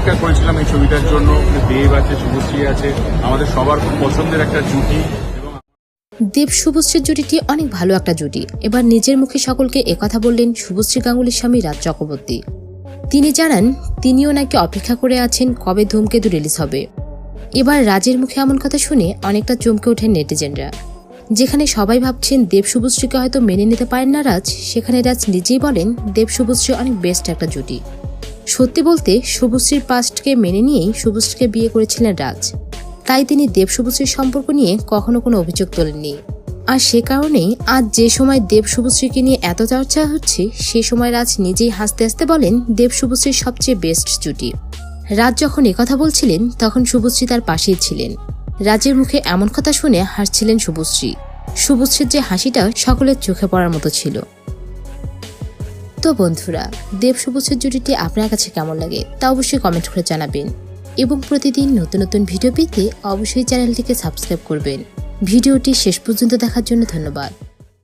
অপেক্ষা করেছিলাম এই ছবিটার জন্য। দেব আছে, শুভশ্রী আছে। আমাদের সবার খুব পছন্দের একটা জুটি দেব শুভশ্রীর জুটিটি অনেক ভালো একটা জুটি। এবার নিজের মুখে সকলকে একথা বললেন শুভশ্রী গাঙ্গুলির স্বামী রাজ চক্রবর্তী। তিনি জানান, তিনিও নাকি অপেক্ষা করে আছেন কবে ধূমকেতু রিলিজ হবে। এবার রাজের মুখে এমন কথা শুনে অনেকটা চমকে ওঠেন নেটিজেনরা। যেখানে সবাই ভাবছেন দেব শুভশ্রীকে হয়তো মেনে নিতে পারেন না রাজ, সেখানে রাজ নিজেই বলেন দেব শুভশ্রী অনেক বেস্ট একটা জুটি। সত্যি বলতে শুভশ্রীর পাস্টকে মেনে নিয়েই শুভশ্রীকে বিয়ে করেছিলেন রাজ। তাই তিনি দেব শুভশ্রীর সম্পর্ক নিয়ে কখনো কোনো অভিযোগ তোলেননি। আর সে কারণেই আজ যে সময় দেব শুভশ্রীকে নিয়ে এত চর্চা হচ্ছে, সে সময় রাজ নিজেই হাসতে হাসতে বলেন, দেব শুভশ্রীর সবচেয়ে বেস্ট জুটি। রাজ যখন একথা বলছিলেন, তখন শুভশ্রী তার পাশেই ছিলেন। রাজের মুখে এমন কথা শুনে হাসছিলেন শুভশ্রী। শুভশ্রীর যে হাসিটা সকলের চোখে পড়ার মতো ছিল। তো বন্ধুরা, দেব সবুজের জুটিটি আপনার কাছে কেমন লাগে তা অবশ্যই কমেন্ট করে জানাবেন। এবং প্রতিদিন নতুন নতুন ভিডিও পেতে অবশ্যই চ্যানেলটিকে সাবস্ক্রাইব করবেন। ভিডিওটি শেষ পর্যন্ত দেখার জন্য ধন্যবাদ।